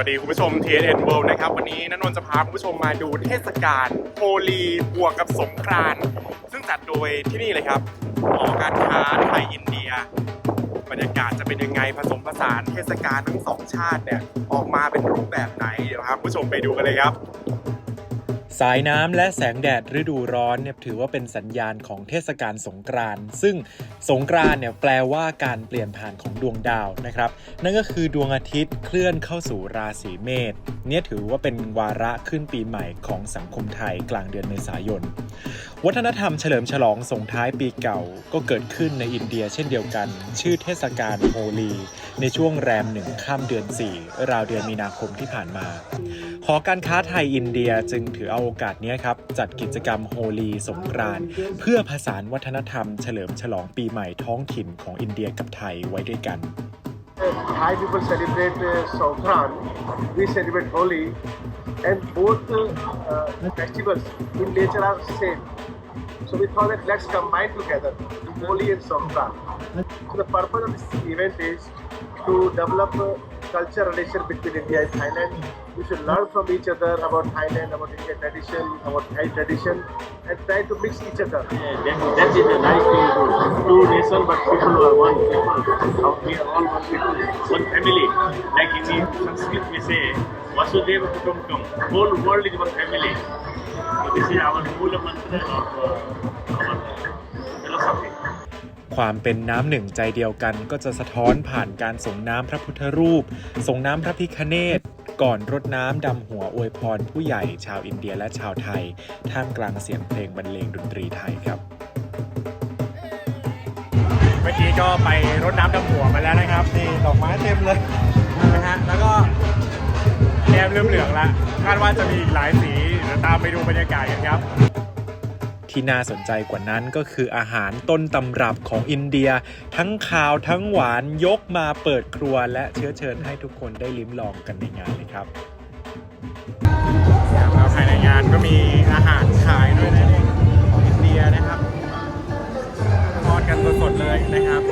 วัสดีคุณผู้ชม TNN World นะครับ วันนี้นันนนท์จะพาคุณผู้ชมมาดูเทศกาลโฮลีบวกกับสงกรานต์ซึ่งจัดโดยที่นี่เลยครับหอการค้าไทยอินเดีย บรรยากาศจะเป็นยังไงผสมผสานเทศกาลทั้งสองชาติเนี่ย ออกมาเป็นรูปแบบไหน เดี๋ยวพาคุณผู้ชมไปดูกันเลยครับ สายน้ำและแสงแดดฤดูร้อนเนี่ยถือว่าเป็นสัญญาณของเทศกาลสงกรานต์ซึ่งสงกรานต์เนี่ยแปลว่าการเปลี่ยนผ่านของดวงดาวนะครับ นั่นก็คือดวงอาทิตย์เคลื่อนเข้าสู่ราศีเมษเนี่ยถือว่าเป็นวาระขึ้นปีใหม่ของสังคมไทยกลางเดือนเมษายน วัฒนธรรมเฉลิมฉลองส่งท้ายปีเก่าก็เกิดขึ้นในอินเดียเช่นเดียวกัน ชื่อเทศกาลโฮลี ในช่วงแรมหนึ่งข้ามเดือน 4 ราวเดือนมีนาคมที่ผ่านมา หอการค้าไทยอินเดียจึงถือเอาโอกาสนี้ครับ จัดกิจกรรมโฮลีสงกรานเพื่อผสานวัฒนธรรมเฉลิมฉลองปีใหม่ท้องถิ่นของอินเดียกับไทยไว้ด้วยกัน Thai people celebrate uh, Songkran, we celebrate Holi, and both uh, uh, festivals in nature are same. So we thought that let's combine together Holi and Songkran. So the purpose of this event is to develop a culture relation between India and Thailand. We should learn from each other about Thailand, about Indian tradition, about Thai tradition, and try to mix each other. that, that is a nice thing to do. Two nations, but people are one people. How we are all one people, one family. Like in the Sanskrit we say, Vasudeva Kutumbakam. Whole world is one family. So this is our Mula Mantra of uh, our philosophy. ความเป็นน้ำหนึ่งใจเดียวกันก็จะสะท้อนผ่านการส่งน้ำพระพุทธรูป ส่งน้ำพระพิคเนต ก่อนรดน้ำดำหัวอวยพรผู้ใหญ่ชาวอินเดียและชาวไทย ท่ามกลางเสียงเพลงบรรเลงดนตรีไทยครับเมื่อกี้ก็ไปรดน้ำดำหัวมาแล้วนะครับนี่ดอกไม้เต็มเลยนะฮะแล้วก็แก้มเริ่มเหลืองละคาดว่าจะมีอีกหลายสีเดี๋ยวตามไปดูบรรยากาศกันครับ ที่น่าสนใจกว่านั้นก็คืออาหารต้นตำรับของอินเดีย ทั้งขาวทั้งหวานยกมาเปิดครัว และเชื้อเชิญให้ทุกคนได้ลิ้มลองกันในงานเลยครับแล้วภายในงานก็มีอาหารขายด้วยนะนี่ของอินเดียนะครับทอดกันสดๆเลยนะครับ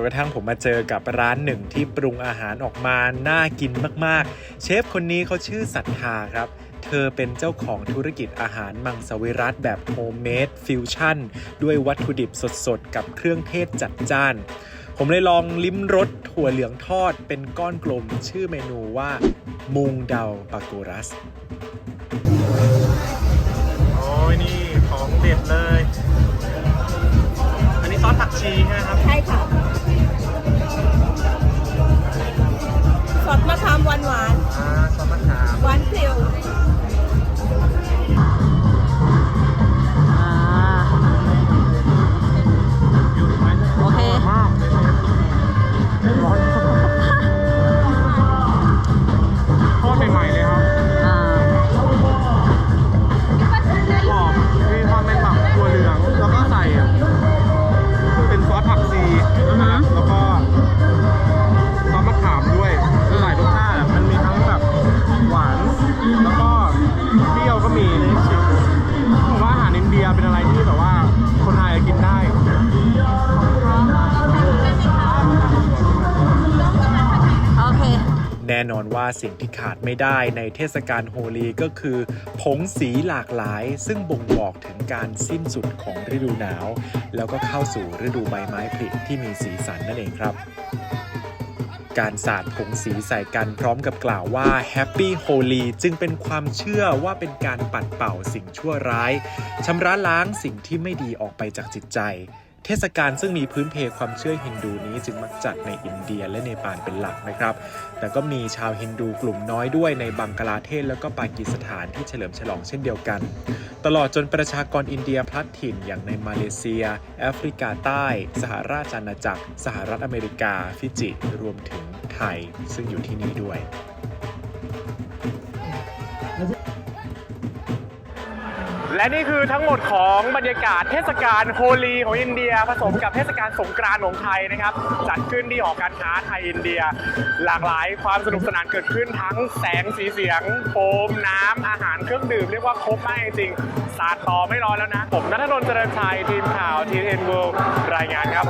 นกระทั่งผมมาเจอกับร้านหนึ่งที่ปรุงอาหารออกมาน่ากินมากๆ เชฟคนนี้เขาชื่อศรัทธาครับเธอเป็นเจ้าของธุรกิจอาหารมังสวิรัตแบบโฮมเมดฟิวชั่นด้วยวัตถุดิบสดๆ กับเครื่องเทศจัดจ้าน ผมเลยลองลิ้มรสถั่วเหลืองทอดเป็นก้อนกลม ชื่อเมนูว่ามุงเดาปาโกรัส โอ้ยนี่ของเด็ดเลย อันนี้ซอสผักชีใช่ไหมครับ ใช่ค่ะ หวานหวานอ่าซอสมะขามๆหวานเปรี้ยว ยเป็นอะไรที่แบบว่าคนไทยกินได้โอเค แน่นอนว่าสิ่งที่ขาดไม่ได้ในเทศกาลโฮลีก็คือ ผงสีหลากหลาย ซึ่งบ่งบอกถึงการสิ้นสุดของฤดูหนาว แล้วก็เข้าสู่ฤดูใบไม้ผลิที่มีสีสันนั่นเองครับ การสาดผงสีใส่กันพร้อมกับกล่าวว่า Happy Holy จึงเป็นความเชื่อว่าเป็นการปัดเป่าสิ่งชั่วร้ายชำระล้างสิ่งที่ไม่ดีออกไปจากจิตใจ เทศกาลซึ่งมีพื้นเพความเชื่อฮินดูนี้จึงมักจัดในอินเดียและเนปาลเป็นหลักนะครับ แต่ก็มีชาวฮินดูกลุ่มน้อยด้วยในบังกลาเทศแล้วก็ปากีสถานที่เฉลิมฉลองเช่นเดียวกัน ตลอดจนประชากรอินเดียพลัดถิ่นอย่างในมาเลเซีย แอฟริกาใต้ สหราชอาณาจักร สหรัฐอเมริกา ฟิจิ รวมถึงไทยซึ่งอยู่ที่นี่ด้วย และนี่คือทั้งหมดของบรรยากาศเทศกาลโฮลีของอินเดีย ผสมกับเทศกาลสงกรานต์ของไทยนะครับ จัดขึ้นที่หอการค้าไทยอินเดีย หลากหลายความสนุกสนานเกิดขึ้นทั้งแสงสีเสียงโฟมน้ำอาหารเครื่องดื่มเรียกว่าครบมากจริงสาดต่อไม่รอแล้วนะ ผมนัทนนท์เจริญชัยทีมข่าวทีเอ็นเวิลด์รายงานครับ